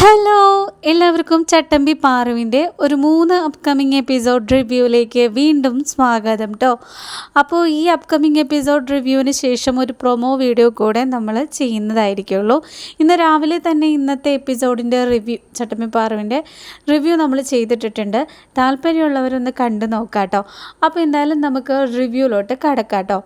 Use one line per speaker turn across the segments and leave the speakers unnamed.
Hello എല്ലാവർക്കും ചട്ടമ്പി പാറുവിന്റെ ഒരു മൂന്ന് അപ്കമിങ് എപ്പിസോഡ് റിവ്യൂവിലേക്ക് വീണ്ടും സ്വാഗതം കേട്ടോ അപ്പോൾ ഈ അപ്കമിങ് എപ്പിസോഡ് റിവ്യൂവിന് ശേഷം ഒരു പ്രൊമോ വീഡിയോ കൂടെ നമ്മൾ ചെയ്യുന്നതായിരിക്കുള്ളൂ. ഇന്ന് രാവിലെ തന്നെ ഇന്നത്തെ എപ്പിസോഡിന്റെ റിവ്യൂ ചട്ടമ്പി പാറുവിന്റെ റിവ്യൂ നമ്മൾ ചെയ്തിട്ടിട്ടുണ്ട്. താല്പര്യമുള്ളവരൊന്ന് കണ്ടു നോക്കാം കേട്ടോ അപ്പോൾ എന്തായാലും നമുക്ക് റിവ്യൂലോട്ട് കടക്കാം കേട്ടോ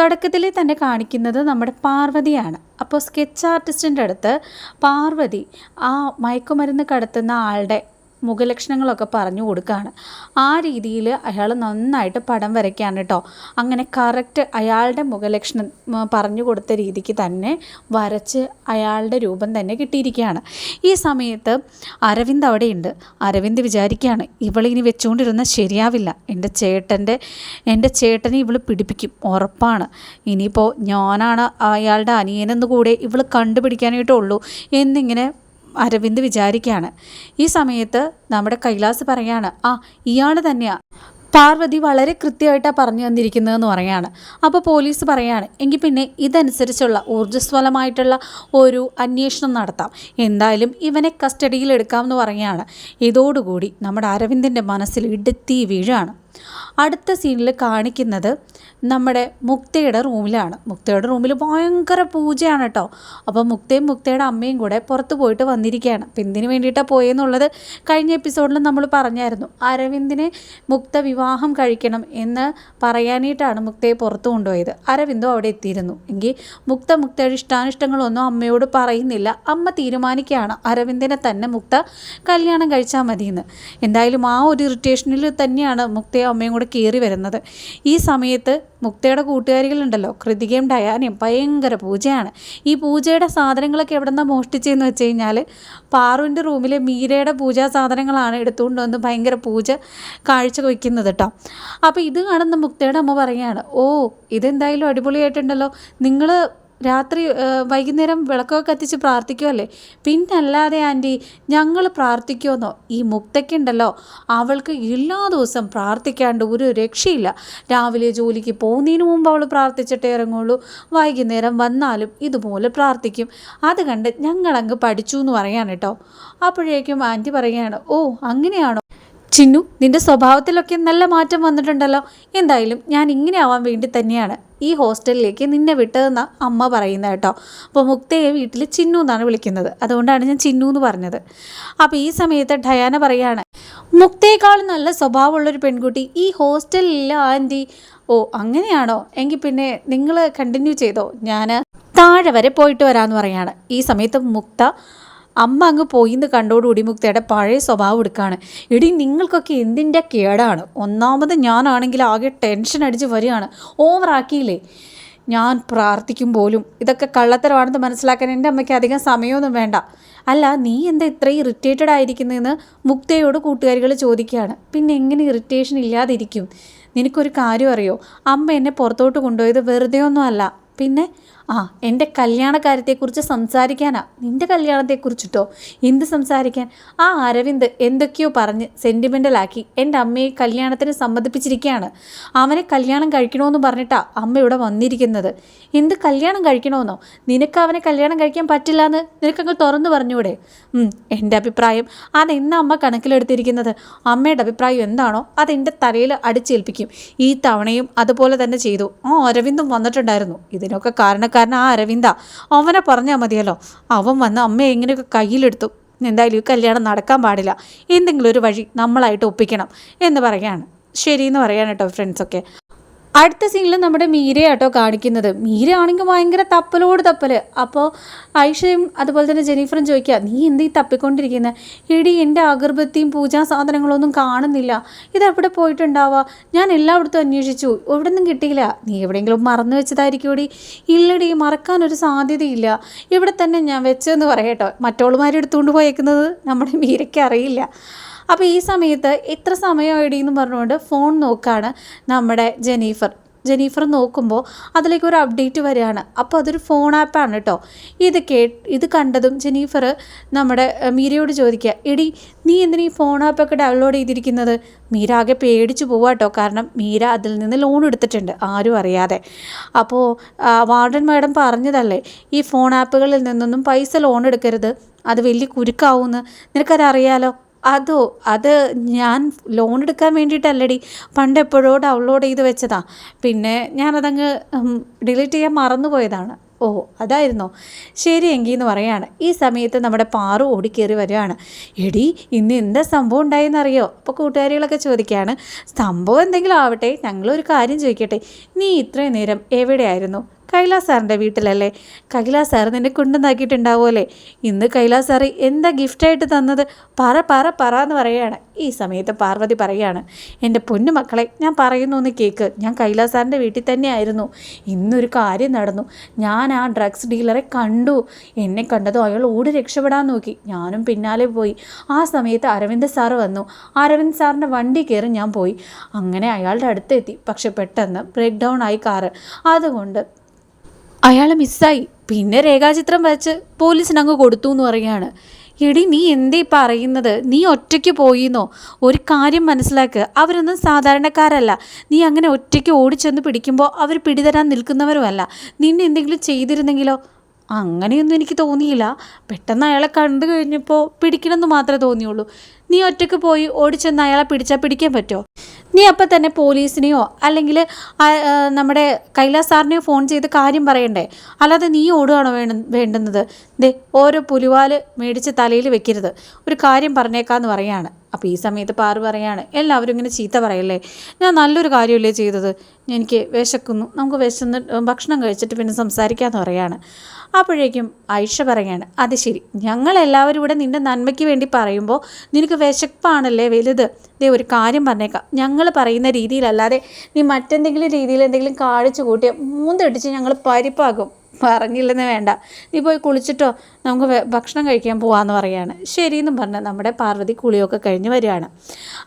തുടക്കത്തിൽ തന്നെ കാണിക്കുന്നത് നമ്മുടെ പാർവതിയാണ്. അപ്പോൾ സ്കെച്ച് ആർട്ടിസ്റ്റിന്റെ അടുത്ത് പാർവതി ആ മയക്കുമരുന്ന് കടത്തുന്ന ആളുടെ മുഖലക്ഷണങ്ങളൊക്കെ പറഞ്ഞു കൊടുക്കുകയാണ് ആ രീതിയിൽ അയാൾ നന്നായിട്ട് പടം വരയ്ക്കുകയാണ് കേട്ടോ അങ്ങനെ കറക്റ്റ് അയാളുടെ മുഖലക്ഷണം പറഞ്ഞു കൊടുത്ത രീതിക്ക് തന്നെ വരച്ച് അയാളുടെ രൂപം തന്നെ കിട്ടിയിരിക്കുകയാണ്. ഈ സമയത്ത് അരവിന്ദ് അവിടെയുണ്ട്. അരവിന്ദ് വിചാരിക്കുകയാണ് ഇവളിനി വെച്ചുകൊണ്ടിരുന്ന ശരിയാവില്ല. എന്റെ ചേട്ടന്റെ എന്റെ ചേട്ടനെ ഇവൾ പിടിപ്പിക്കും. ഉറപ്പാണ്. ഇനിയിപ്പോൾ ഞാനാണ് അയാളുടെ അനിയനെന്ന് കൂടെ ഇവൾ കണ്ടുപിടിക്കാനായിട്ടുള്ളൂ എന്നിങ്ങനെ അരവിന്ദ് വിചാരിക്കുകയാണ്. ഈ സമയത്ത് നമ്മുടെ കൈലാസ് പറയാണ് ആ ഇയാൾ തന്നെയാണ് പാർവതി വളരെ കൃത്യമായിട്ടാണ് പറഞ്ഞു തന്നിരിക്കുന്നതെന്ന് പറയാണ്. അപ്പോൾ പോലീസ് പറയാണ് എങ്കിൽ പിന്നെ ഇതനുസരിച്ചുള്ള ഊർജസ്വലമായിട്ടുള്ള ഒരു അന്വേഷണം നടത്താം. എന്തായാലും ഇവനെ കസ്റ്റഡിയിൽ എടുക്കാമെന്ന് പറയാണ്. ഇതോടുകൂടി നമ്മുടെ അരവിന്ദിന്റെ മനസ്സിൽ ഇടുത്തി വീഴാണ്. അടുത്ത സീനിൽ കാണിക്കുന്നത് നമ്മുടെ മുക്തയുടെ റൂമിലാണ്. മുക്തയുടെ റൂമിൽ ഭയങ്കര പൂജയാണ് കേട്ടോ അപ്പോൾ മുക്തയും മുക്തയുടെ അമ്മയും കൂടെ പുറത്ത് പോയിട്ട് വന്നിരിക്കുകയാണ് അപ്പം എന്തിനു വേണ്ടിയിട്ടാണ് പോയെന്നുള്ളത് കഴിഞ്ഞ എപ്പിസോഡിൽ നമ്മൾ പറഞ്ഞായിരുന്നു. അരവിന്ദിനെ മുക്ത വിവാഹം കഴിക്കണം എന്ന് പറയാനായിട്ടാണ് മുക്തയെ പുറത്ത് കൊണ്ടുപോയത്. അരവിന്ദും അവിടെ എത്തിയിരുന്നു. എങ്കിൽ മുക്ത മുക്തയുടെ ഇഷ്ടാനിഷ്ടങ്ങളൊന്നും അമ്മയോട് പറയുന്നില്ല. അമ്മ തീരുമാനിക്കുകയാണ് അരവിന്ദിനെ തന്നെ മുക്ത കല്യാണം കഴിച്ചാൽ മതിയെന്ന്. എന്തായാലും ആ ഒരു ഇറിറ്റേഷനിൽ തന്നെയാണ് മുക്തയും അമ്മയും കൂടെ കയറി വരുന്നത്. ഈ സമയത്ത് മുക്തയുടെ കൂട്ടുകാരികളുണ്ടല്ലോ. കൃതികയും ഡയാനയും ഭയങ്കര പൂജയാണ്. ഈ പൂജയുടെ സാധനങ്ങളൊക്കെ എവിടെ നിന്നാണ് മോഷ്ടിച്ചതെന്ന് വെച്ച് കഴിഞ്ഞാൽ പാറുവിന്റെ റൂമിലെ മീരയുടെ പൂജാ സാധനങ്ങളാണ് എടുത്തുകൊണ്ട് വന്ന് ഭയങ്കര പൂജ കാഴ്ച വയ്ക്കുന്നത് കേട്ടോ. അപ്പോൾ ഇത് കാണുന്ന മുക്തയുടെ അമ്മ പറയുകയാണ് ഓ ഇതെന്തായാലും അടിപൊളിയായിട്ടുണ്ടല്ലോ. നിങ്ങൾ രാത്രി വൈകുന്നേരം വിളക്കൊക്കെ കത്തിച്ച് പ്രാർത്ഥിക്കുമല്ലേ പിന്നല്ലാതെ ആന്റി ഞങ്ങൾ പ്രാർത്ഥിക്കുമെന്നോ? ഈ മുക്തയ്ക്കുണ്ടല്ലോ. അവൾക്ക് എല്ലാ ദിവസം പ്രാർത്ഥിക്കാണ്ട് ഒരു രക്ഷയില്ല. രാവിലെ ജോലിക്ക് പോകുന്നതിന് മുമ്പ് അവൾ പ്രാർത്ഥിച്ചിട്ടേ ഇറങ്ങുള്ളൂ. വൈകുന്നേരം വന്നാലും ഇതുപോലെ പ്രാർത്ഥിക്കും. അത് കണ്ട് ഞങ്ങളങ്ങ് പഠിച്ചു എന്ന് പറയാണ് കേട്ടോ. അപ്പോഴേക്കും ആന്റി പറയുകയാണ് ഓ അങ്ങനെയാണോ? ചിന്നു നിന്റെ സ്വഭാവത്തിലൊക്കെ നല്ല മാറ്റം വന്നിട്ടുണ്ടല്ലോ. എന്തായാലും ഞാൻ ഇങ്ങനെ ആവാൻ വേണ്ടി തന്നെയാണ് ഈ ഹോസ്റ്റലിലേക്ക് നിന്നെ വിട്ടതെന്ന അമ്മ പറയുന്നത് കേട്ടോ. അപ്പോൾ മുക്തയെ വീട്ടിൽ ചിന്നു എന്നാണ് വിളിക്കുന്നത്. അതുകൊണ്ടാണ് ഞാൻ ചിന്നു എന്ന് പറഞ്ഞത്. അപ്പോൾ ഈ സമയത്ത് ഡയാന പറയാണ് മുക്തയേക്കാളും നല്ല സ്വഭാവമുള്ളൊരു പെൺകുട്ടി ഈ ഹോസ്റ്റലില്ല ആന്റി. ഓ അങ്ങനെയാണോ? എങ്കിൽ പിന്നെ നിങ്ങൾ കണ്ടിന്യൂ ചെയ്തോ? ഞാൻ താഴെ വരെ പോയിട്ട് വരാമെന്ന് പറയാണ്. ഈ സമയത്ത് മുക്ത അമ്മ അങ്ങ് പോയിന്ന് കണ്ടോടുകൂടി മുക്തയുടെ പഴയ സ്വഭാവം എടുക്കുകയാണ് എടി നിങ്ങൾക്കൊക്കെ എന്തിന്റെ കേടാണ്? ഒന്നാമത് ഞാനാണെങ്കിൽ ആകെ ടെൻഷൻ അടിച്ച് വരികയാണ്. ഓവറാക്കിയില്ലേ ഞാൻ പ്രാർത്ഥിക്കും പോലും. ഇതൊക്കെ കള്ളത്തരമാണെന്ന് മനസ്സിലാക്കാൻ എന്റെ അമ്മയ്ക്ക് അധികം സമയമൊന്നും വേണ്ട. അല്ല നീ എന്താ ഇത്രയും ഇറിറ്റേറ്റഡ് ആയിരിക്കുന്നതെന്ന് മുക്തയോട് കൂട്ടുകാരികൾ ചോദിക്കുകയാണ്. പിന്നെ എങ്ങനെ ഇറിറ്റേഷൻ ഇല്ലാതിരിക്കും? നിനക്കൊരു കാര്യം അറിയോ? അമ്മ എന്നെ പുറത്തോട്ട് കൊണ്ടുപോയത് വെറുതെ ഒന്നും അല്ല. പിന്നെ ആ എന്റെ കല്യാണ കാര്യത്തെക്കുറിച്ച് സംസാരിക്കാനാ. നിന്റെ കല്യാണത്തെക്കുറിച്ചിട്ടോ? എന്ത് സംസാരിക്കാൻ? ആ അരവിന്ദ് എന്തൊക്കെയോ പറഞ്ഞ് സെന്റിമെന്റലാക്കി എന്റെ അമ്മയെ കല്യാണത്തിന് സമ്മതിപ്പിച്ചിരിക്കുകയാണ് അവനെ കല്യാണം കഴിക്കണമെന്ന് പറഞ്ഞിട്ടാ അമ്മ ഇവിടെ വന്നിരിക്കുന്നത്. എന്ത് കല്യാണം കഴിക്കണമെന്നോ നിനക്ക് അവനെ കല്യാണം കഴിക്കാൻ പറ്റില്ല എന്ന് നിനക്കങ്ങ് തുറന്നു പറഞ്ഞൂടെ? എന്റെ അഭിപ്രായം. അതെന്നാ അമ്മ കണക്കിലെടുത്തിരിക്കുന്നത്. അമ്മയുടെ അഭിപ്രായം എന്താണോ അതെന്റെ തലയിൽ അടിച്ചേൽപ്പിക്കും. ഈ തവണയും അതുപോലെ തന്നെ ചെയ്തു. ആ അരവിന്ദും വന്നിട്ടുണ്ടായിരുന്നു. ഇതിനൊക്കെ കാരണക്കാരൻ ആ അരവിന്ദ അവനെ പറഞ്ഞാൽ മതിയല്ലോ. അവൻ വന്ന് അമ്മയെ എങ്ങനെയൊക്കെ കയ്യിലെടുത്തു. എന്തായാലും ഈ കല്യാണം നടക്കാൻ പാടില്ല. എന്തെങ്കിലും ഒരു വഴി നമ്മളായിട്ട് ഒപ്പിക്കണം എന്ന് പറയാണ്. ശരിയെന്ന് പറയാൻ കേട്ടോ ഫ്രണ്ട്സൊക്കെ അടുത്ത സീനിൽ നമ്മുടെ മീരയാട്ടോ കാണിക്കുന്നത്. മീര ആണെങ്കിൽ ഭയങ്കര തപ്പലോട് തപ്പൽ അപ്പോൾ ഐഷയും അതുപോലെ തന്നെ ജെനീഫറും ചോദിക്കുക നീ എന്ത് ഈ തപ്പിക്കൊണ്ടിരിക്കുന്നത് എടി എന്റെ അഗർബത്തിയും പൂജാ സാധനങ്ങളൊന്നും കാണുന്നില്ല. ഇതെവിടെ പോയിട്ടുണ്ടാവുക ഞാൻ എല്ലായിടത്തും അന്വേഷിച്ചു. എവിടെ നിന്നും കിട്ടിയില്ല. നീ എവിടെയെങ്കിലും മറന്നു വെച്ചതായിരിക്കും ഇടി ഇല്ലടി മറക്കാനൊരു സാധ്യതയില്ല. ഇവിടെ തന്നെ ഞാൻ വെച്ചതെന്ന് പറയട്ടോ. മറ്റോളുമാരെടുത്തുകൊണ്ട് പോയേക്കുന്നത് നമ്മുടെ മീരയ്ക്ക് അറിയില്ല. അപ്പോൾ ഈ സമയത്ത് എത്ര സമയമായിടി എന്ന് പറഞ്ഞുകൊണ്ട് ഫോൺ നോക്കാണ് നമ്മുടെ ജെനീഫർ. ജെനീഫർ നോക്കുമ്പോൾ അതിലേക്ക് ഒരു അപ്ഡേറ്റ് വരികയാണ്. അപ്പോൾ അതൊരു ഫോൺ ആപ്പാണ് കേട്ടോ ഇത് കേ ഇത് കണ്ടതും ജെനീഫർ നമ്മുടെ മീരയോട് ചോദിക്കുക എടി നീ എന്തിനാ ഈ ഫോൺ ആപ്പൊക്കെ ഡൗൺലോഡ് ചെയ്തിരിക്കുന്നത്? മീര ആകെ പേടിച്ചു കേട്ടോ കാരണം മീര അതിൽ നിന്ന് ലോൺ എടുത്തിട്ടുണ്ട് ആരും അറിയാതെ. അപ്പോൾ വാർഡൻ മാഡം പറഞ്ഞതല്ലേ ഈ ഫോൺ ആപ്പുകളിൽ നിന്നൊന്നും പൈസ ലോൺ എടുക്കരുത്. അത് വലിയ കുരുക്കാവുമെന്ന് നിനക്കതറിയാലോ അതോ അത് ഞാൻ ലോൺ എടുക്കാൻ വേണ്ടിയിട്ടല്ലടി. പണ്ട് എപ്പോഴോ ഡൗൺലോഡ് ചെയ്ത് വെച്ചതാ. പിന്നെ ഞാനതങ്ങ് ഡിലീറ്റ് ചെയ്യാൻ മറന്നുപോയതാണ്. ഓ അതായിരുന്നോ. ശരി എങ്കിൽ എന്ന് പറയാണ്. ഈ സമയത്ത് നമ്മുടെ പാറു ഓടിക്കേറി വരികയാണ്. എടി ഇന്ന് എന്താ സംഭവം ഉണ്ടായെന്നറിയോ? അപ്പോൾ കൂട്ടുകാരികളൊക്കെ ചോദിക്കുകയാണ്. സംഭവം എന്തെങ്കിലും ആവട്ടെ ഞങ്ങളൊരു കാര്യം ചോദിക്കട്ടെ. നീ ഇത്രയും നേരം എവിടെയായിരുന്നു? കൈലാസ് സാറിന്റെ വീട്ടിലല്ലേ? കൈലാസ് സാർ നിന്നെ കൊണ്ടുവന്നാക്കിയിട്ടുണ്ടാവുമല്ലേ? ഇന്ന് കൈലാസ് സാറ് എന്താ ഗിഫ്റ്റായിട്ട് തന്നത്? പറ പറ പറ എന്ന് പറയുകയാണ്. ഈ സമയത്ത് പാർവതി പറയുകയാണ് എന്റെ പൊന്നു മക്കളെ ഞാൻ പറയുന്നു ഒന്ന് കേക്ക്. ഞാൻ കൈലാസ് സാറിന്റെ വീട്ടിൽ തന്നെയായിരുന്നു. ഇന്നൊരു കാര്യം നടന്നു. ഞാൻ ആ ഡ്രഗ്സ് ഡീലറെ കണ്ടു. എന്നെ കണ്ടതും അയാൾ ഓടി രക്ഷപ്പെടാൻ നോക്കി. ഞാനും പിന്നാലെ പോയി. ആ സമയത്ത് അരവിന്ദ് സാറ് വന്നു. അരവിന്ദ് സാറിന്റെ വണ്ടി കയറി ഞാൻ പോയി. അങ്ങനെ അയാളുടെ അടുത്തെത്തി. പക്ഷെ പെട്ടെന്ന് ബ്രേക്ക് ഡൗൺ ആയി കാറ്. അതുകൊണ്ട് അയാൾ മിസ്സായി. പിന്നെ രേഖാചിത്രം വരച്ച് പോലീസിന് അങ്ങ് കൊടുത്തു എന്ന് പറയുകയാണ്. എടി നീ എന്തേ പറയുന്നത്? നീ ഒറ്റയ്ക്ക് പോയിന്നോ? ഒരു കാര്യം മനസ്സിലാക്കുക അവരൊന്നും സാധാരണക്കാരല്ല. നീ അങ്ങനെ ഒറ്റയ്ക്ക് ഓടിച്ചെന്ന് പിടിക്കുമ്പോൾ അവർ പിടിതരാൻ നിൽക്കുന്നവരുമല്ല. നിന്നെ എന്തെങ്കിലും ചെയ്തിരുന്നെങ്കിലോ? അങ്ങനെയൊന്നും എനിക്ക് തോന്നിയില്ല. പെട്ടെന്ന് അയാളെ കണ്ടു കഴിഞ്ഞപ്പോൾ പിടിക്കണമെന്ന് മാത്രമേ തോന്നിയുള്ളൂ. നീ ഒറ്റയ്ക്ക് പോയി ഓടിച്ചെന്ന് അയാളെ പിടിച്ചാൽ പിടിക്കാൻ പറ്റുമോ നീ അപ്പം തന്നെ പോലീസിനെയോ അല്ലെങ്കിൽ നമ്മുടെ കൈലാസ് സാറിനെയോ ഫോൺ ചെയ്ത് കാര്യം പറയണ്ടേ? അല്ലാതെ നീ ഓടുകയാണോ വേണ്ട വേണ്ടുന്നത്? ദേ ഓരോ പുലിവാൽ മേടിച്ച് തലയിൽ വെക്കരുത്. ഒരു കാര്യം പറഞ്ഞേക്കാന്ന് പറയാണ്. അപ്പോൾ ഈ സമയത്ത് പാറു പറയാണ് എല്ലാവരും ഇങ്ങനെ ചീത്ത പറയല്ലേ? ഞാൻ നല്ലൊരു കാര്യമല്ലേ ചെയ്തത്? എനിക്ക് വിശക്കുന്നു. നമുക്ക് വിശന്ന് ഭക്ഷണം കഴിച്ചിട്ട് പിന്നെ സംസാരിക്കാമെന്ന് പറയാണ്. അപ്പോഴേക്കും ഐഷ പറയാണ് അത് ശരി. ഞങ്ങളെല്ലാവരും ഇവിടെ നിന്റെ നന്മയ്ക്ക് വേണ്ടി പറയുമ്പോൾ നിനക്ക് വിശപ്പാണല്ലേ വലുത്? ദേ ഒരു കാര്യം പറഞ്ഞേക്കാം. ഞങ്ങൾ പറയുന്ന രീതിയിലല്ലാതെ നീ മറ്റെന്തെങ്കിലും രീതിയിൽ എന്തെങ്കിലും കാണിച്ചു കൂട്ടിയ മൂന്നിടിച്ച് ഞങ്ങൾ പരിപ്പാകും പറഞ്ഞില്ലെന്ന് വേണ്ട. നീ പോയി കുളിച്ചിട്ടോ? നമുക്ക് ഭക്ഷണം കഴിക്കാൻ പോവാന്ന് പറയാണ്. ശരിയെന്നും പറഞ്ഞ് നമ്മുടെ പാർവതി കുളിയൊക്കെ കഴിഞ്ഞ് വരികയാണ്.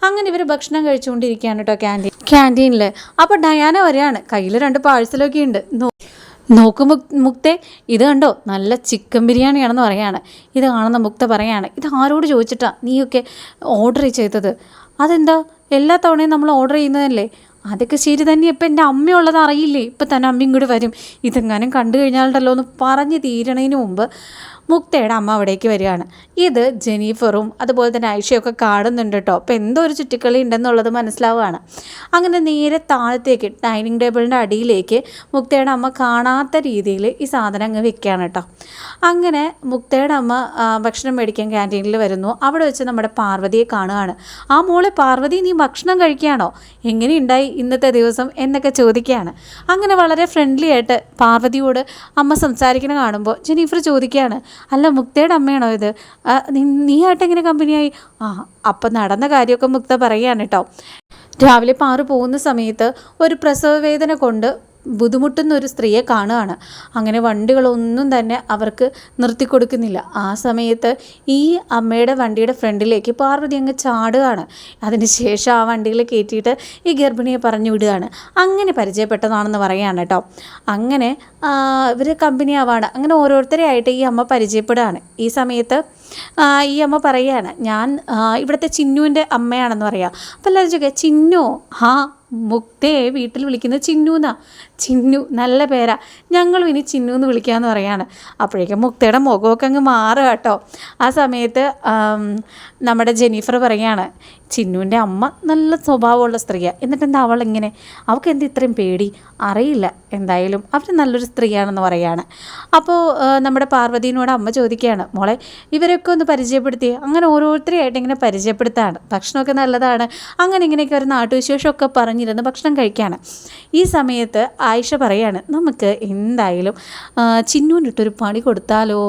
അങ്ങനെ ഇവർ ഭക്ഷണം കഴിച്ചുകൊണ്ടിരിക്കുകയാണ് കേട്ടോ ക്യാന്റീൻ ക്യാന്റീനിൽ അപ്പോൾ ഡയാന വരികയാണ് കയ്യിൽ രണ്ട് പാഴ്സലൊക്കെ ഉണ്ട്. നോക്ക് മുക് മുക്തെ ഇത് കണ്ടോ? നല്ല ചിക്കൻ ബിരിയാണിയാണെന്ന് പറയാണ് ഇത് കാണുന്ന മുക്ത പറയാണ് ഇത് ആരോട് ചോദിച്ചിട്ടാ നീയൊക്കെ ഓർഡർ ചെയ്തത്? അതെന്താ? എല്ലാ തവണയും നമ്മൾ ഓർഡർ ചെയ്യുന്നതല്ലേ? അതൊക്കെ ശരി തന്നെ. ഇപ്പം എന്റെ അമ്മയുള്ളത് അറിയില്ലേ? ഇപ്പം തന്നെ അമ്മയും കൂടി വരും. ഇതെങ്ങാനും കണ്ടു കഴിഞ്ഞാലുണ്ടല്ലോ എന്ന് പറഞ്ഞ് തീരണതിന് മുമ്പ് മുക്തയുടെ അമ്മ അവിടേക്ക് വരികയാണ്. ഇത് ജെനീഫറും അതുപോലെ തന്നെ ഐഷയൊക്കെ കാണുന്നുണ്ട് കേട്ടോ. അപ്പോൾ എന്തോ ഒരു ചുറ്റിക്കളി ഉണ്ടെന്നുള്ളത് മനസ്സിലാവുകയാണ്. അങ്ങനെ നേരെ താഴത്തേക്ക് ഡൈനിങ് ടേബിളിന്റെ അടിയിലേക്ക് മുക്തയുടെ അമ്മ കാണാത്ത രീതിയിൽ ഈ സാധനം അങ്ങ് വെക്കുകയാണ് കേട്ടോ. അങ്ങനെ മുക്തയുടെ അമ്മ ഭക്ഷണം മേടിക്കാൻ ക്യാന്റീനിൽ വരുന്നു. അവിടെ വെച്ച് നമ്മുടെ പാർവതിയെ കാണുകയാണ്. ആ മോളെ പാർവതി നീ ഭക്ഷണം കഴിക്കുകയാണോ? എങ്ങനെയുണ്ടായി ഇന്നത്തെ ദിവസം എന്നൊക്കെ ചോദിക്കുകയാണ്. അങ്ങനെ വളരെ ഫ്രണ്ട്ലി ആയിട്ട് പാർവതിയോട് അമ്മ സംസാരിക്കണ കാണുമ്പോൾ ജെനീഫർ ചോദിക്കുകയാണ് അല്ല മുക്തയുടെ അമ്മയാണോ ഇത്? നീ ആയിട്ട് എങ്ങനെ കമ്പനിയായി? ആ അപ്പം നടന്ന കാര്യമൊക്കെ മുക്ത പറയുകയാണ് കേട്ടോ. രാവിലെ പാറു പോകുന്ന സമയത്ത് ഒരു പ്രസവ വേദന കൊണ്ട് ബുദ്ധിമുട്ടുന്ന ഒരു സ്ത്രീയെ കാണുകയാണ്. അങ്ങനെ വണ്ടികളൊന്നും തന്നെ അവർക്ക് നിർത്തി കൊടുക്കുന്നില്ല. ആ സമയത്ത് ഈ അമ്മയുടെ വണ്ടിയുടെ ഫ്രണ്ടിലേക്ക് പാർവതി അങ്ങ് ചാടുകയാണ്. അതിനുശേഷം ആ വണ്ടിയിൽ കയറ്റിയിട്ട് ഈ ഗർഭിണിയെ പറഞ്ഞു വിടുകയാണ്. അങ്ങനെ പരിചയപ്പെട്ടതാണെന്ന് പറയുകയാണ് കേട്ടോ. അങ്ങനെ ഇവർ കമ്പനി ആവാണ്. അങ്ങനെ ഓരോരുത്തരെ ആയിട്ട് ഈ അമ്മ പരിചയപ്പെടുകയാണ്. ഈ സമയത്ത് ഈ അമ്മ പറയുകയാണ് ഞാൻ ഇവിടുത്തെ ചിന്നുവിന്റെ അമ്മയാണെന്ന് പറയാം. അപ്പോൾ എല്ലാവരും ചോദിക്കുക ചിന്നു? ഹാ മുക്തയെ വീട്ടിൽ വിളിക്കുന്നത് ചിന്നു എന്നാ. ചിന്നു നല്ല പേരാ. ഞങ്ങളും ഇനി ചിന്നു എന്ന് വിളിക്കാമെന്ന് പറയാണ്. അപ്പോഴേക്കും മുക്തയുടെ മുഖമൊക്കെ അങ്ങ് മാറുക കേട്ടോ. ആ സമയത്ത് നമ്മുടെ ജെനീഫർ പറയാണ് ചിന്നുവിന്റെ അമ്മ നല്ല സ്വഭാവമുള്ള സ്ത്രീയാണ് എന്നിട്ട് എന്താ അവൾ ഇങ്ങനെ അവൾക്ക് എന്ത് ഇത്രയും പേടി? അറിയില്ല. എന്തായാലും അവർ നല്ലൊരു സ്ത്രീയാണെന്ന് പറയാണ്. അപ്പോൾ നമ്മുടെ പാർവതീനോട് അമ്മ ചോദിക്കുകയാണ് മോളെ ഇവരൊക്കെ ഒന്ന് പരിചയപ്പെടുത്തി. അങ്ങനെ ഓരോരുത്തരെയായിട്ട് ഇങ്ങനെ പരിചയപ്പെടുത്താണ്. ഭക്ഷണമൊക്കെ നല്ലതാണ്. അങ്ങനെ ഇങ്ങനെയൊക്കെ ഒരു നാട്ടുവിശേഷമൊക്കെ പറഞ്ഞിരുന്ന് ഭക്ഷണം കഴിക്കുകയാണ് ഈ സമയത്ത് ആയിഷ പറയാണ് നമുക്ക് എന്തായാലും ചിന്നുവിനിട്ടൊരു പണി കൊടുത്താലോ?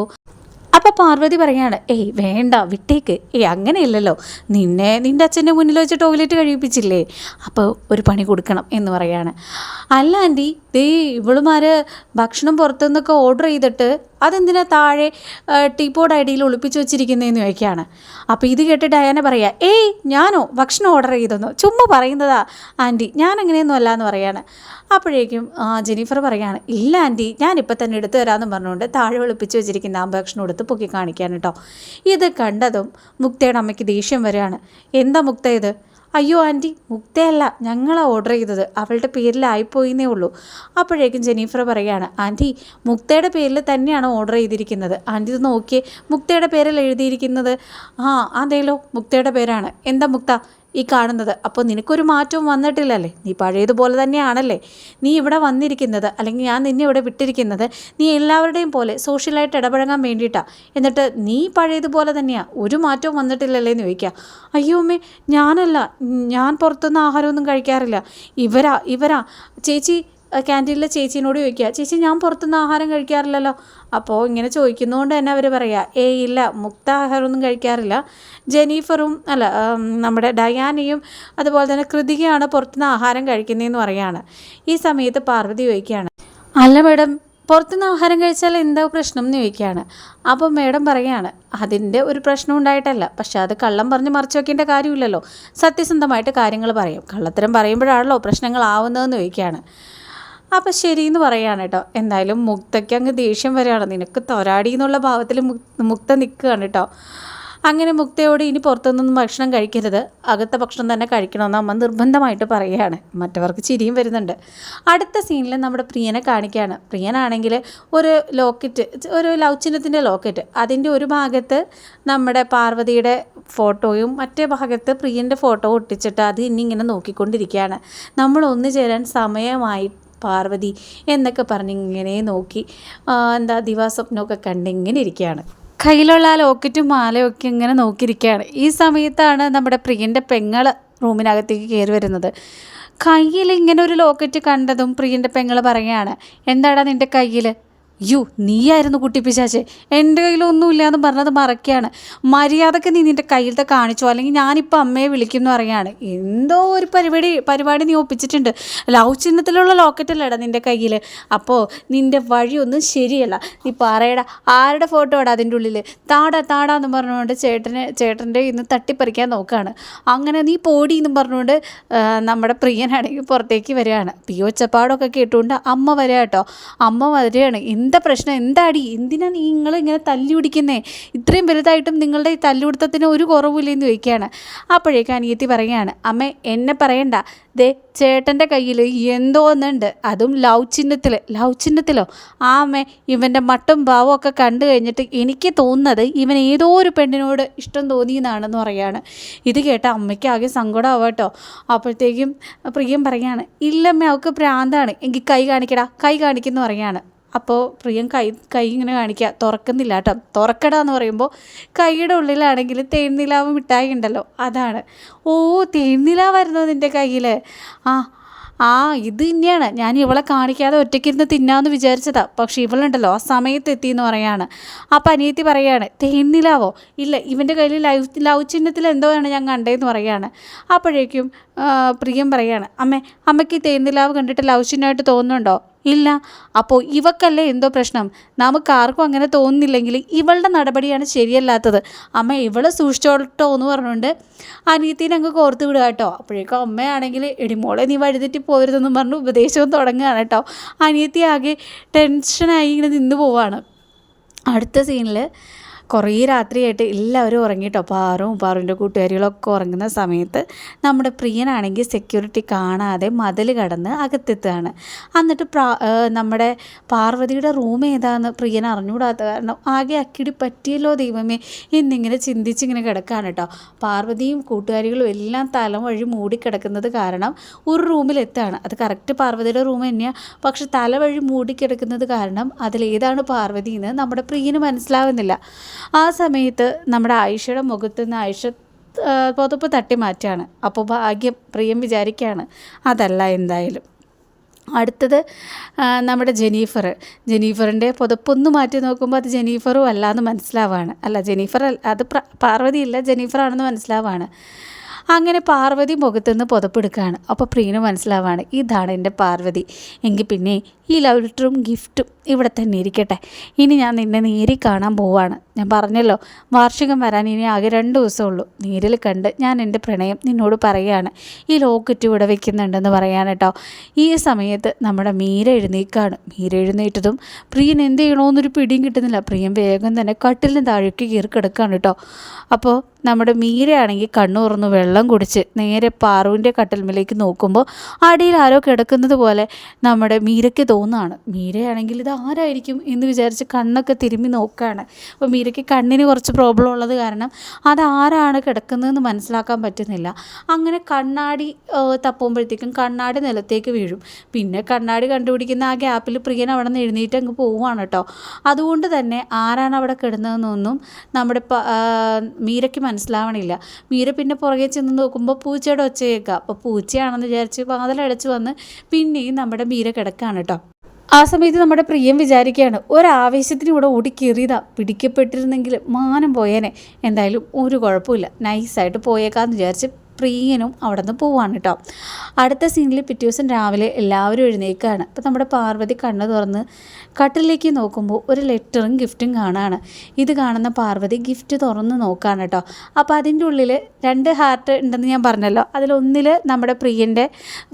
അപ്പോൾ പാർവതി പറയാണ് ഏയ് വേണ്ട വിട്ടേക്ക്. ഏയ് അങ്ങനെയല്ലല്ലോ. നിന്നെ നിന്റെ അച്ഛന്റെ മുന്നിൽ വെച്ച് ടോയ്ലറ്റ് കഴിപ്പിച്ചില്ലേ? അപ്പോൾ ഒരു പണി കൊടുക്കണം എന്ന് പറയാണ്. അല്ല ആന്റി ദേ ഇവളുമാർ ഭക്ഷണം പുറത്തുനിന്നൊക്കെ ഓർഡർ ചെയ്തിട്ട് അതെന്തിനാ താഴെ ടീപ്പോഡ് ഐഡിയിൽ ഒളിപ്പിച്ച് വെച്ചിരിക്കുന്നതെന്ന് ചോദിക്കുകയാണ്. അപ്പോൾ ഇത് കേട്ട് ഡയാന പറയുക ഏയ് ഞാനോ ഭക്ഷണം ഓർഡർ ചെയ്തെന്നോ? ചുമ്മാ പറയുന്നതാ ആന്റി ഞാൻ അങ്ങനെയൊന്നും അല്ല എന്ന് പറയാണ്. അപ്പോഴേക്കും ജെനിഫർ പറയാണ് ഇല്ല ആന്റി ഞാനിപ്പോൾ തന്നെ എടുത്തു തരാമെന്ന് പറഞ്ഞുകൊണ്ട് താഴെ ഒളിപ്പിച്ച് വെച്ചിരിക്കുന്ന ആ ഭക്ഷണം എടുത്ത് പൊക്കി കാണിക്കാൻ കേട്ടോ ഇത് കണ്ടതും മുക്തയുടെ അമ്മയ്ക്ക് ദേഷ്യം വരികയാണ്. എന്താ മുക്ത ഇത്? അയ്യോ ആന്റി മുക്തയല്ല. ഞങ്ങളാണ് ഓർഡർ ചെയ്തത്. അവളുടെ പേരിലായിപ്പോയിന്നേ ഉള്ളൂ. അപ്പോഴേക്കും ജെനീഫർ പറയുകയാണ് ആന്റി മുക്തയുടെ പേരിൽ തന്നെയാണ് ഓർഡർ ചെയ്തിരിക്കുന്നത്. ആന്റി ഇത് നോക്കിയേ മുക്തയുടെ പേരിൽ എഴുതിയിരിക്കുന്നത്? ആ അതേലോ മുക്തയുടെ പേരാണ്. എന്താ മുക്ത? ഈ കാണുന്നത്. അപ്പോൾ നിനക്കൊരു മാറ്റവും വന്നിട്ടില്ലല്ലേ? നീ പഴയതുപോലെ തന്നെയാണല്ലേ? നീ ഇവിടെ വന്നിരിക്കുന്നത് അല്ലെങ്കിൽ ഞാൻ നിന്നെ ഇവിടെ വിട്ടിരിക്കുന്നത് നീ എല്ലാവരുടെയും പോലെ സോഷ്യലായിട്ട് ഇടപഴകാൻ വേണ്ടിയിട്ടാണ് എന്നിട്ട് നീ പഴയതുപോലെ തന്നെയാണ് ഒരു മാറ്റവും വന്നിട്ടില്ലല്ലേ എന്ന് ചോദിക്കുക അയ്യോ അമ്മേ ഞാനല്ല. ഞാൻ പുറത്തുനിന്ന് ആഹാരമൊന്നും കഴിക്കാറില്ല. ഇവരാ ഇവരാ. ചേച്ചി ക്യാന്റീനിലെ ചേച്ചീനോട് ചോദിക്കുക ചേച്ചി ഞാൻ പുറത്തുനിന്ന് ആഹാരം കഴിക്കാറില്ലല്ലോ? അപ്പോൾ ഇങ്ങനെ ചോദിക്കുന്നതുകൊണ്ട് തന്നെ അവർ പറയുക ഏ ഇല്ല മുക്ത ആഹാരമൊന്നും കഴിക്കാറില്ല. ജെനീഫറും അല്ല നമ്മുടെ ഡയാനയും അതുപോലെ തന്നെ കൃതികയാണ് പുറത്തുനിന്ന് ആഹാരം കഴിക്കുന്നതെന്ന് പറയുകയാണ് ഈ സമയത്ത് പാർവതി ചോദിക്കുകയാണ് അല്ല മേഡം പുറത്തുനിന്ന് ആഹാരം കഴിച്ചാൽ എന്താ പ്രശ്നം? എന്ന് ചോദിക്കുകയാണ്. അപ്പോൾ മേഡം പറയുകയാണ് അതിന്റെ ഒരു പ്രശ്നം ഉണ്ടായിട്ടല്ല. പക്ഷെ അത് കള്ളം പറഞ്ഞ് മറച്ചു വെക്കേണ്ട കാര്യമില്ലല്ലോ. സത്യസന്ധമായിട്ട് കാര്യങ്ങൾ പറയും. കള്ളത്തരം പറയുമ്പോഴാണല്ലോ പ്രശ്നങ്ങളാവുന്നതെന്ന് ചോദിക്കുകയാണ്. അപ്പം ശരിയെന്ന് പറയാണ് കേട്ടോ. എന്തായാലും മുക്തയ്ക്ക് അങ്ങ് ദേഷ്യം വരികയാണ് നിനക്ക് തൊരാടി എന്നുള്ള ഭാവത്തിൽ മുക്ത നിൽക്കുകയാണ് കേട്ടോ. അങ്ങനെ മുക്തയോട് ഇനി പുറത്തുനിന്നൊന്നും ഭക്ഷണം കഴിക്കരുത്. അകത്തെ ഭക്ഷണം തന്നെ കഴിക്കണമെന്ന് അമ്മ നിർബന്ധമായിട്ട് പറയുകയാണ്. മറ്റവർക്ക് ചിരിയും വരുന്നുണ്ട്. അടുത്ത സീനിൽ നമ്മുടെ പ്രിയനെ കാണിക്കുകയാണ്. പ്രിയനാണെങ്കിൽ ഒരു ലോക്കറ്റ് ഒരു ലവ് ചിഹ്നത്തിന്റെ ലോക്കറ്റ്. അതിന്റെ ഒരു ഭാഗത്ത് നമ്മുടെ പാർവതിയുടെ ഫോട്ടോയും മറ്റേ ഭാഗത്ത് പ്രിയന്റെ ഫോട്ടോ ഒട്ടിച്ചിട്ട് അത് ഇനി ഇങ്ങനെ നോക്കിക്കൊണ്ടിരിക്കുകയാണ്. നമ്മൾ ഒന്നു ചേരാൻ സമയമായി പാർവതി എന്നൊക്കെ പറഞ്ഞിങ്ങനെ നോക്കി. എന്താ ദിവാസ്വപ്നമൊക്കെ കണ്ടിങ്ങനെ ഇരിക്കുകയാണ്. കയ്യിലുള്ള ആ ലോക്കറ്റും മാലയൊക്കെ ഇങ്ങനെ നോക്കിയിരിക്കുകയാണ്. ഈ സമയത്താണ് നമ്മുടെ പ്രിയന്റെ പെങ്ങൾ റൂമിനകത്തേക്ക് കയറി വരുന്നത്. കയ്യിൽ ഇങ്ങനെ ഒരു ലോക്കറ്റ് കണ്ടതും പ്രിയന്റെ പെങ്ങൾ പറയുകയാണ് എന്താടാ നിന്റെ കയ്യിൽ യു നീയായിരുന്നു കുട്ടി പിശാച്ചെ എന്റെ കയ്യിലൊന്നുമില്ല എന്ന് പറഞ്ഞത് മറക്കുകയാണ് മര്യാദയ്ക്ക് നീ നിന്റെ കയ്യിലത്തെ കാണിച്ചോ അല്ലെങ്കിൽ ഞാനിപ്പോൾ അമ്മയെ വിളിക്കും എന്ന് പറയുകയാണ്. എന്തോ ഒരു പരിപാടി പരിപാടി നീ ഒപ്പിച്ചിട്ടുണ്ട്. ലവ് ചിഹ്നത്തിലുള്ള ലോക്കറ്റല്ലേടാ നിന്റെ കയ്യിൽ അപ്പോൾ നിന്റെ വഴിയൊന്നും ശരിയല്ല. നീ പറയടാ ആരുടെ ഫോട്ടോ ഇടാ അതിന്റെ ഉള്ളിൽ താടാ താടാ എന്ന് പറഞ്ഞുകൊണ്ട് ചേട്ടനെ ചേട്ടന്റെ ഇന്ന് തട്ടിപ്പറിക്കാൻ നോക്കുകയാണ് അങ്ങനെ നീ പോടി എന്ന് പറഞ്ഞുകൊണ്ട് നമ്മുടെ പ്രിയനാണെങ്കിൽ പുറത്തേക്ക് വരികയാണ്. പിയോച്ചപ്പാടൊക്കെ കേട്ടുകൊണ്ട് അമ്മ വരിക കേട്ടോ. അമ്മ വരികയാണ്. എന്താ പ്രശ്നം? എന്താടി? എന്തിനാ നിങ്ങൾ ഇങ്ങനെ തല്ലി പിടിക്കുന്നേ ഇത്രയും വലുതായിട്ടും നിങ്ങളുടെ ഈ തല്ലുപിടുത്തത്തിന് ഒരു കുറവില്ലെന്ന് ചോദിക്കുകയാണ്. അപ്പോഴേക്ക് അനിയത്തി പറയുകയാണ് അമ്മേ എന്നെ പറയണ്ട. ദേ ചേട്ടന്റെ കയ്യിൽ എന്തോ ഒന്നുണ്ട് അതും ലവ് ചിഹ്നത്തിൽ ലവ് ചിഹ്നത്തിലോ? ആ അമ്മ ഇവന്റെ മട്ടും ഭാവവും ഒക്കെ കണ്ടു കഴിഞ്ഞിട്ട് എനിക്ക് തോന്നുന്നത് ഇവൻ ഏതോ ഒരു പെണ്ണിനോട് ഇഷ്ടം തോന്നിയെന്നാണെന്ന് പറയാണ് ഇത് കേട്ട അമ്മയ്ക്ക് ആകെ സങ്കടമാവട്ടോ അപ്പോഴത്തേക്കും പ്രിയം പറയാണ് ഇല്ലമ്മ അവൾക്ക് പ്രാന്താണ്. എങ്കിൽ കൈ കാണിക്കടാ. കൈ കാണിക്കുന്നു പറയാണ് അപ്പോൾ പ്രിയം കൈ കൈ ഇങ്ങനെ കാണിക്കുക തുറക്കുന്നില്ല കേട്ടോ. തുറക്കട എന്ന് പറയുമ്പോൾ കൈയുടെ ഉള്ളിലാണെങ്കിൽ തേൻനിലാവ് മിഠായി ഉണ്ടല്ലോ. അതാണ്. ഓ തേൻനിലാവായിരുന്നു നിന്റെ കയ്യിൽ ആ ആ ഇത് തന്നെയാണ്. ഞാൻ ഇവളെ കാണിക്കാതെ ഒറ്റയ്ക്കിരുന്ന് തിന്നാമെന്ന് വിചാരിച്ചതാ. പക്ഷെ ഇവളുണ്ടല്ലോ ആ സമയത്ത് എത്തി എന്ന് പറയാണ്. അപ്പം അനിയത്തി പറയാണ് തേന്നിലാവോ ഇല്ല ഇവന്റെ കയ്യിൽ ലൈവ് ലവ് ചിഹ്നത്തിൽ എന്തോ ആണ് ഞാൻ കണ്ടതെന്ന് പറയാണ്. അപ്പോഴേക്കും പ്രിയം പറയാണ് അമ്മേ അമ്മയ്ക്ക് തേന്നിലാവ് കണ്ടിട്ട് ലവ് ചിഹ്നമായിട്ട് തോന്നുന്നുണ്ടോ? ഇല്ല. അപ്പോൾ ഇവക്കല്ലേ എന്തോ പ്രശ്നം? നമുക്ക് ആർക്കും അങ്ങനെ തോന്നുന്നില്ലെങ്കിൽ ഇവളുടെ നടപടിയാണ് ശരിയല്ലാത്തത്. അമ്മ ഇവളെ സൂക്ഷിച്ചോട്ടോ എന്ന് പറഞ്ഞുകൊണ്ട് അനിയത്തിനെ അങ്ങ് കോർത്ത് വിടുക കേട്ടോ. അപ്പോഴേക്കും അമ്മയാണെങ്കിൽ എടിമോളെ നീ വഴുതെറ്റി പോരുതെന്നും പറഞ്ഞു ഉപദേശവും തുടങ്ങുകയാണ് കേട്ടോ. അനിയത്തി ആകെ ടെൻഷനായി ഇങ്ങനെ നിന്ന് പോവാണ്. അടുത്ത സീനിൽ കുറേ രാത്രിയായിട്ട് എല്ലാവരും ഉറങ്ങിയിട്ടോ പാറും പാറുവിന്റെ കൂട്ടുകാരികളൊക്കെ ഉറങ്ങുന്ന സമയത്ത് നമ്മുടെ പ്രിയനാണെങ്കിൽ സെക്യൂരിറ്റി കാണാതെ മതിൽ കടന്ന് അകത്തെത്തുകയാണ്. എന്നിട്ട് നമ്മുടെ പാർവതിയുടെ റൂം ഏതാണെന്ന് പ്രിയൻ അറിഞ്ഞുകൂടാത്ത കാരണം ആകെ അക്കിടി പറ്റിയല്ലോ ദൈവമേ. എന്നിങ്ങനെ ചിന്തിച്ചിങ്ങനെ കിടക്കുകയാണ് കേട്ടോ. പാർവതിയും കൂട്ടുകാരികളും എല്ലാം തലം വഴി മൂടിക്കിടക്കുന്നത് കാരണം ഒരു റൂമിലെത്താണ് അത് കറക്റ്റ് പാർവതിയുടെ റൂം തന്നെയാണ് പക്ഷെ തല വഴി മൂടിക്കിടക്കുന്നത് കാരണം അതിലേതാണ് പാർവതി എന്ന് നമ്മുടെ പ്രിയന് മനസ്സിലാവുന്നില്ല. ആ സമയത്ത് നമ്മുടെ ആയിഷയുടെ മുഖത്ത് നിന്ന് ആയിഷ പുതപ്പ് തട്ടി മാറ്റുകയാണ് അപ്പോൾ ഭാഗ്യം പ്രിയം വിചാരിക്കുകയാണ് അതല്ല എന്തായാലും. അടുത്തത് നമ്മുടെ ജെനീഫർ ജെനീഫറിന്റെ പുതപ്പൊന്ന് മാറ്റി നോക്കുമ്പോൾ അത് ജെനീഫറും അല്ല എന്ന് മനസ്സിലാവാണ്. അല്ല ജെനീഫർ അത് പാർവതിയില്ല ജെനീഫറാണെന്ന് മനസ്സിലാവാണ്. അങ്ങനെ പാർവതി മുഖത്തുനിന്ന് പുതപ്പെടുക്കുകയാണ് അപ്പോൾ പ്രീന് മനസ്സിലാവാണ് ഇതാണ് എന്റെ പാർവതി. എങ്കിൽ പിന്നെ ഈ ലവ് ലെറ്ററും ഗിഫ്റ്റും ഇവിടെ തന്നെ ഇരിക്കട്ടെ. ഇനി ഞാൻ നിന്നെ നേരി കാണാൻ പോവാണ്. ഞാൻ പറഞ്ഞല്ലോ വാർഷികം വരാൻ ഇനി ആകെ രണ്ട് ദിവസമുള്ളൂ. നേരിൽ കണ്ട് ഞാൻ എന്റെ പ്രണയം നിന്നോട് പറയുകയാണ്. ഈ ലോക്കറ്റ് ഇവിടെ വെക്കുന്നുണ്ടെന്ന് പറയാൻ കേട്ടോ. ഈ സമയത്ത് നമ്മുടെ മീര എഴുന്നേക്കാണ്. മീര എഴുന്നേറ്റതും പ്രിയൻ എന്ത് ചെയ്യണമെന്നൊരു പിടിയും കിട്ടുന്നില്ല. പ്രിയൻ വേഗം തന്നെ കട്ടിലിന് താഴേക്ക് കീറി കിടക്കുകയാണ് കേട്ടോ. അപ്പോൾ നമ്മുടെ മീരയാണെങ്കിൽ കണ്ണു തുറന്ന് വെള്ളം കുടിച്ച് നേരെ പാറുവിന്റെ കട്ടിൽമേലേക്ക് നോക്കുമ്പോൾ അടിയിൽ ആരോ കിടക്കുന്നത് പോലെ നമ്മുടെ മീരയ്ക്ക് തോന്നുകയാണ് മീരയാണെങ്കിൽ ഇത് ആരായിരിക്കും എന്ന് വിചാരിച്ച് കണ്ണൊക്കെ തിരുമ്മി നോക്കുകയാണ് അപ്പോൾ മീരയ്ക്ക് കണ്ണിന് കുറച്ച് പ്രോബ്ലം ഉള്ളത് കാരണം അത് ആരാണ് കിടക്കുന്നതെന്ന് മനസ്സിലാക്കാൻ പറ്റുന്നില്ല. അങ്ങനെ കണ്ണാടി തപ്പുമ്പോഴത്തേക്കും കണ്ണാടി നിലത്തേക്ക് വീഴും. പിന്നെ കണ്ണാടി കണ്ടുപിടിക്കുന്ന ആ ഗ്യാപ്പിൽ പ്രിയൻ അവിടെ നിന്ന് എഴുന്നേറ്റ് അങ്ങ് പോവുകയാണ് കേട്ടോ. അതുകൊണ്ട് തന്നെ ആരാണ് അവിടെ കിടന്നതെന്നൊന്നും നമ്മുടെ മീരയ്ക്ക് മനസ്സിലാവണില്ല. മീര പിന്നെ പുറകെ ചെന്ന് നോക്കുമ്പോൾ പൂച്ചയുടെ ഒച്ച കേൾക്കുക അപ്പോൾ പൂച്ചയാണെന്ന് വിചാരിച്ച് വാതിലടച്ച് വന്ന് പിന്നെയും നമ്മുടെ മീര കിടക്കുകയാണ് കേട്ടോ. ആ സമയത്ത് നമ്മുടെ പ്രിയം വിചാരിക്കുകയാണ് ഒരാവേശത്തിന് ഇവിടെ ഓടിക്കേറിയതാ പിടിക്കപ്പെട്ടിരുന്നെങ്കിൽ മാനം പോയേനെ. എന്തായാലും ഒരു കുഴപ്പമില്ല. നൈസായിട്ട് പോയേക്കാന്ന് വിചാരിച്ച് പ്രിയനും അവിടെ നിന്ന് പോവാണ് കേട്ടോ അടുത്ത സീനിൽ പിറ്റേ ദിവസം രാവിലെ എല്ലാവരും എഴുന്നേൽക്കുകയാണ്. അപ്പോൾ നമ്മുടെ പാർവതി കണ്ണ് തുറന്ന് കട്ടിലേക്ക് നോക്കുമ്പോൾ ഒരു ലെറ്ററും ഗിഫ്റ്റും കാണാണ്. ഇത് കാണുന്ന പാർവതി ഗിഫ്റ്റ് തുറന്ന് നോക്കുകയാണ് കേട്ടോ അപ്പോൾ അതിന്റെ ഉള്ളിൽ രണ്ട് ഹാർട്ട് ഉണ്ടെന്ന് ഞാൻ പറഞ്ഞല്ലോ. അതിലൊന്നിൽ നമ്മുടെ പ്രിയന്റെ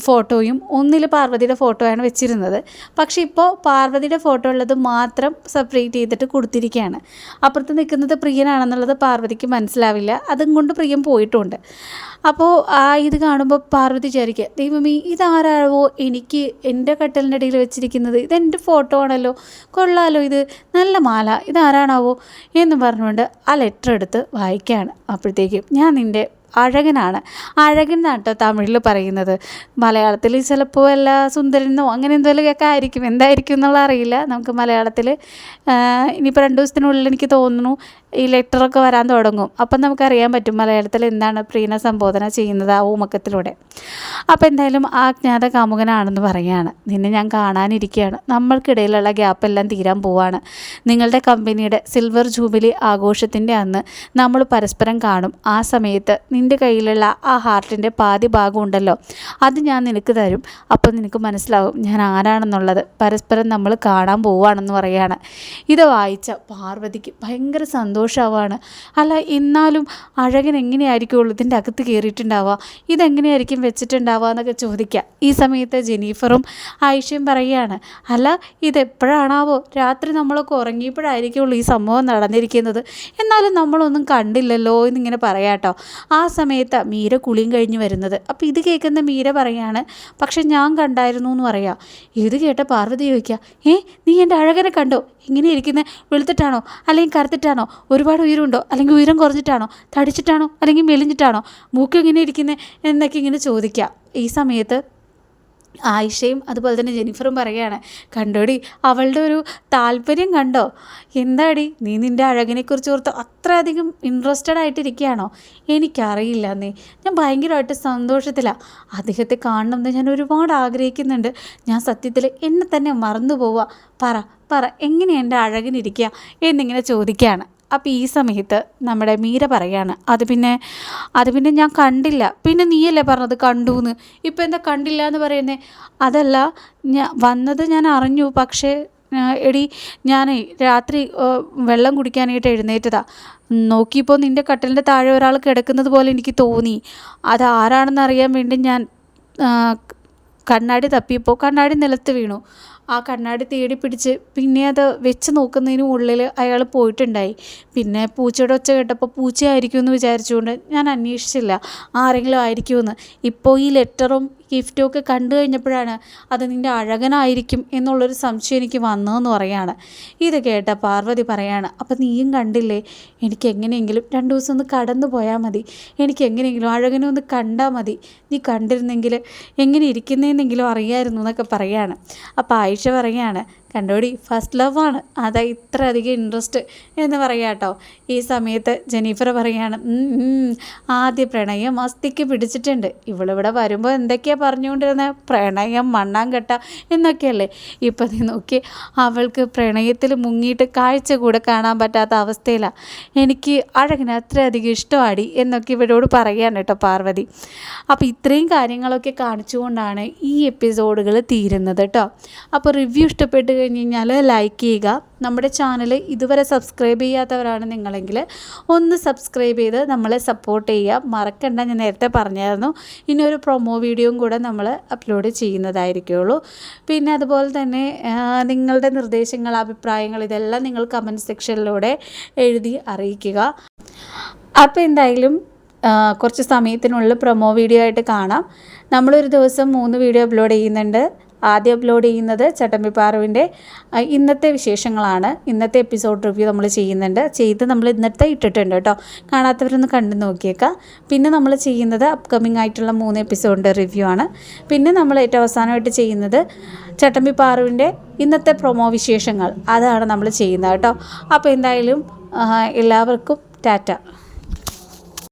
ഫോട്ടോയും ഒന്നിൽ പാർവതിയുടെ ഫോട്ടോയാണ് വെച്ചിരുന്നത്. പക്ഷേ ഇപ്പോൾ പാർവതിയുടെ ഫോട്ടോ ഉള്ളത് മാത്രം സെപ്പറേറ്റ് ചെയ്തിട്ട് കൊടുത്തിരിക്കുകയാണ്. അപ്പുറത്ത് നിൽക്കുന്നത് പ്രിയനാണെന്നുള്ളത് പാർവതിക്ക് മനസ്സിലാവില്ല. അതും കൊണ്ട് പ്രിയം പോയിട്ടുണ്ട്. അപ്പോൾ ആ ഇത് കാണുമ്പോൾ പാർവതി വിചാരിക്കുക ദൈവമേ ഇതാരാവോ എനിക്ക് എന്റെ കട്ടലിന്റെ ഇടയിൽ വെച്ചിരിക്കുന്നത്? ഇതെന്റെ ഫോട്ടോ ആണല്ലോ. കൊള്ളാലോ ഇത്. നല്ല മാല. ഇതാരാണാവോ? എന്ന് പറഞ്ഞുകൊണ്ട് ആ ലെറ്റർ എടുത്ത് വായിക്കുകയാണ്. അപ്പോഴത്തേക്കും ഞാൻ നിന്റെ അഴകനാണ്. അഴകൻ എന്നാട്ടോ തമിഴിൽ പറയുന്നത്. മലയാളത്തിൽ ചിലപ്പോൾ എല്ലാ സുന്ദരനോ അങ്ങനെ എന്തെങ്കിലുമൊക്കെ ആയിരിക്കും. എന്തായിരിക്കും എന്നുള്ള അറിയില്ല. നമുക്ക് മലയാളത്തിൽ ഇനിയിപ്പോൾ രണ്ട് ദിവസത്തിനുള്ളിൽ എനിക്ക് തോന്നുന്നു ഈ ലെറ്ററൊക്കെ വരാൻ തുടങ്ങും. അപ്പം നമുക്കറിയാൻ പറ്റും മലയാളത്തിൽ എന്താണ് പ്രീന സംബോധന ചെയ്യുന്നത് ആ ഊമക്കത്തിലൂടെ. അപ്പം എന്തായാലും ആ അജ്ഞാത കാമുകനാണെന്ന് പറയുകയാണ്. നിന്നെ ഞാൻ കാണാനിരിക്കുകയാണ്. നമ്മൾക്കിടയിലുള്ള ഗ്യാപ്പ് എല്ലാം തീരാൻ പോവാണ്. നിങ്ങളുടെ കമ്പനിയുടെ സിൽവർ ജൂബിലി ആഘോഷത്തിന്റെ അന്ന് നമ്മൾ പരസ്പരം കാണും. ആ സമയത്ത് നിന്റെ കയ്യിലുള്ള ആ ഹാർട്ടിന്റെ പാതി ഭാഗം ഉണ്ടല്ലോ അത് ഞാൻ നിനക്ക് തരും. അപ്പോൾ നിനക്ക് മനസ്സിലാവും ഞാൻ ആരാണെന്നുള്ളത്. പരസ്പരം നമ്മൾ കാണാൻ പോവുകയാണെന്ന് പറയുകയാണ്. ഇത് വായിച്ച പാർവതിക്ക് ഭയങ്കര സന്തോഷമാവാണ് അല്ല എന്നാലും അഴകൻ എങ്ങനെയായിരിക്കുള്ളൂ ഇതിന്റെ അകത്ത് കയറിയിട്ടുണ്ടാവുക? ഇതെങ്ങനെയായിരിക്കും വെച്ചിട്ടുണ്ടാവുക എന്നൊക്കെ ചോദിക്കുക. ഈ സമയത്ത് ജെനീഫറും ആയിഷയും പറയുകയാണ് അല്ല ഇതെപ്പോഴാണാവോ? രാത്രി നമ്മളൊക്കെ ഉറങ്ങിയപ്പോഴായിരിക്കുള്ളൂ ഈ സംഭവം നടന്നിരിക്കുന്നത്. എന്നാലും നമ്മളൊന്നും കണ്ടില്ലല്ലോ എന്നിങ്ങനെ പറയാട്ടോ ആ സമയത്ത് മീര കുളിയും കഴിഞ്ഞ് വരുന്നത്. അപ്പോൾ ഇത് കേൾക്കുന്ന മീര പറയാണ് പക്ഷെ ഞാൻ കണ്ടായിരുന്നു എന്ന് പറയാം. ഇത് കേട്ട പാർവതി ചോദിക്കുക ഏ നീ എന്റെ അഴകനെ കണ്ടോ? ഇങ്ങനെ ഇരിക്കുന്നത് വെളുത്തിട്ടാണോ? അല്ലെങ്കിൽ കറുത്തിട്ടാണോ? ഒരുപാട് ഉയരമുണ്ടോ? അല്ലെങ്കിൽ ഉയരം കുറഞ്ഞിട്ടാണോ? തടിച്ചിട്ടാണോ? അല്ലെങ്കിൽ മെലിഞ്ഞിട്ടാണോ? മൂക്ക് ഇങ്ങനെ ഇരിക്കുന്നത് എന്നൊക്കെ ഇങ്ങനെ ചോദിക്കുക ഈ സമയത്ത് ആയിഷയും അതുപോലെ തന്നെ ജെനിഫറും പറയുകയാണ് കണ്ടോടി അവളുടെ ഒരു താല്പര്യം കണ്ടോ? എന്താടി നീ നിന്റെ അഴകിനെക്കുറിച്ച് ഓർത്ത് അത്രയധികം ഇൻട്രസ്റ്റഡ് ആയിട്ടിരിക്കുകയാണോ? എനിക്കറിയില്ല നീ ഞാൻ ഭയങ്കരമായിട്ട് സന്തോഷത്തിലാണ് അദ്ദേഹത്തെ കാണണമെന്ന് ഞാൻ ഒരുപാട് ആഗ്രഹിക്കുന്നുണ്ട്. ഞാൻ സത്യത്തിൽ എന്നെ തന്നെ മറന്നു പോവുക പറ പറ എങ്ങനെ എന്റെ അഴകിനിരിക്കുക എന്നിങ്ങനെ ചോദിക്കുകയാണ് അപ്പോൾ ഈ സമയത്ത് നമ്മുടെ മീര പറയാണ് അത് പിന്നെ അത് പിന്നെ ഞാൻ കണ്ടില്ല. പിന്നെ നീയല്ലേ പറഞ്ഞത് കണ്ടു എന്ന് ഇപ്പം എന്താ കണ്ടില്ല എന്ന് പറയുന്നേ? അതല്ല ഞാൻ വന്നത് ഞാൻ അറിഞ്ഞു. പക്ഷേ എടി ഞാൻ രാത്രി വെള്ളം കുടിക്കാനായിട്ട് എഴുന്നേറ്റതാ. നോക്കിയപ്പോൾ നിന്റെ കട്ടലിന്റെ താഴെ ഒരാൾ കിടക്കുന്നത് പോലെ എനിക്ക് തോന്നി. അത് ആരാണെന്ന് അറിയാൻ വേണ്ടി ഞാൻ കണ്ണാടി തപ്പിയപ്പോൾ കണ്ണാടി നിലത്ത് വീണു. ആ കണ്ണാടി തേടി പിടിച്ച് പിന്നെ അത് വെച്ച് നോക്കുന്നതിന് ഉള്ളിൽ അയാൾ പോയിട്ടുണ്ടായി. പിന്നെ പൂച്ചയുടെ ഒച്ച കേട്ടപ്പോൾ പൂച്ചയായിരിക്കുമെന്ന് വിചാരിച്ചുകൊണ്ട് ഞാൻ അന്വേഷിച്ചില്ല. ആരെങ്കിലും ആയിരിക്കുമെന്ന്. ഇപ്പോൾ ഈ ലെറ്ററും ഗിഫ്റ്റും ഒക്കെ കണ്ടു കഴിഞ്ഞപ്പോഴാണ് അത് നിന്റെ അഴകനായിരിക്കും എന്നുള്ളൊരു സംശയം എനിക്ക് വന്നതെന്ന് പറയാണ്. ഇത് കേട്ട പാർവതി പറയാണ് അപ്പം നീയും കണ്ടില്ലേ? എനിക്ക് എങ്ങനെയെങ്കിലും രണ്ട് ദിവസം ഒന്ന് കടന്നു പോയാൽ മതി. എനിക്ക് എങ്ങനെയെങ്കിലും അഴകനെ ഒന്ന് കണ്ടാൽ മതി. നീ കണ്ടിരുന്നെങ്കിൽ എങ്ങനെ ഇരിക്കുന്നതെന്നെങ്കിലും അറിയായിരുന്നു എന്നൊക്കെ പറയാണ്. അപ്പോൾ ആയിഷ പറയാണ് കണ്ടോടി ഫസ്റ്റ് ലവാണ് അതാ ഇത്ര അധികം ഇൻട്രസ്റ്റ് എന്ന് പറയാം കേട്ടോ. ഈ സമയത്ത് ജെനീഫർ പറയാണ് ആദ്യ പ്രണയം അസ്ഥിക്ക് പിടിച്ചിട്ടുണ്ട്. ഇവളിവിടെ വരുമ്പോൾ എന്തൊക്കെയാണ് പറഞ്ഞുകൊണ്ടിരുന്നത് പ്രണയം മണ്ണാങ്കട്ട എന്നൊക്കെയല്ലേ? ഇപ്പം നീ നോക്കി അവൾക്ക് പ്രണയത്തിൽ മുങ്ങിയിട്ട് കാഴ്ച കൂടെ കാണാൻ പറ്റാത്ത അവസ്ഥയിലാണ് എനിക്ക് അഴകിന് അത്രയധികം ഇഷ്ടമാടി എന്നൊക്കെ ഇവരോട് പറയാണ് കേട്ടോ പാർവതി. അപ്പോൾ ഇത്രയും കാര്യങ്ങളൊക്കെ കാണിച്ചുകൊണ്ടാണ് ഈ എപ്പിസോഡുകൾ തീരുന്നത് കേട്ടോ. അപ്പോൾ റിവ്യൂ ഇഷ്ടപ്പെട്ട് കഴിഞ്ഞ് കഴിഞ്ഞാൽ ലൈക്ക് ചെയ്യുക. നമ്മുടെ ചാനൽ ഇതുവരെ സബ്സ്ക്രൈബ് ചെയ്യാത്തവരാണ് നിങ്ങളെങ്കിൽ ഒന്ന് സബ്സ്ക്രൈബ് ചെയ്ത് നമ്മളെ സപ്പോർട്ട് ചെയ്യുക. മറക്കണ്ട ഞാൻ നേരത്തെ പറഞ്ഞായിരുന്നു. ഇനി ഒരു പ്രൊമോ വീഡിയോയും കൂടെ നമ്മൾ അപ്ലോഡ് ചെയ്യുന്നതായിരിക്കുള്ളൂ. പിന്നെ അതുപോലെ തന്നെ നിങ്ങളുടെ നിർദ്ദേശങ്ങൾ അഭിപ്രായങ്ങൾ ഇതെല്ലാം നിങ്ങൾ കമന്റ് സെക്ഷനിലൂടെ എഴുതി അറിയിക്കുക. അപ്പോൾ എന്തായാലും കുറച്ച് സമയത്തിനുള്ളിൽ പ്രൊമോ വീഡിയോ ആയിട്ട് കാണാം. നമ്മളൊരു ദിവസം മൂന്ന് വീഡിയോ അപ്ലോഡ് ചെയ്യുന്നുണ്ട്. ആദ്യം അപ്ലോഡ് ചെയ്യുന്നത് ചട്ടമ്പി പാറുവിന്റെ ഇന്നത്തെ വിശേഷങ്ങളാണ്. ഇന്നത്തെ എപ്പിസോഡ് റിവ്യൂ നമ്മൾ ചെയ്യുന്നുണ്ട്. ചെയ്ത് നമ്മൾ ഇന്നത്തെ ഇട്ടിട്ടുണ്ട് കേട്ടോ. കാണാത്തവരൊന്ന് കണ്ടു നോക്കിയേക്കാം. പിന്നെ നമ്മൾ ചെയ്യുന്നത് അപ്കമിങ് ആയിട്ടുള്ള മൂന്ന് എപ്പിസോഡിന്റെ റിവ്യൂ ആണ്. പിന്നെ നമ്മൾ ഏറ്റവും അവസാനമായിട്ട് ചെയ്യുന്നത് ചട്ടമ്പി പാറുവിന്റെ ഇന്നത്തെ പ്രൊമോ വിശേഷങ്ങൾ. അതാണ് നമ്മൾ ചെയ്യുന്നത് കേട്ടോ. അപ്പോൾ എന്തായാലും എല്ലാവർക്കും ടാറ്റ.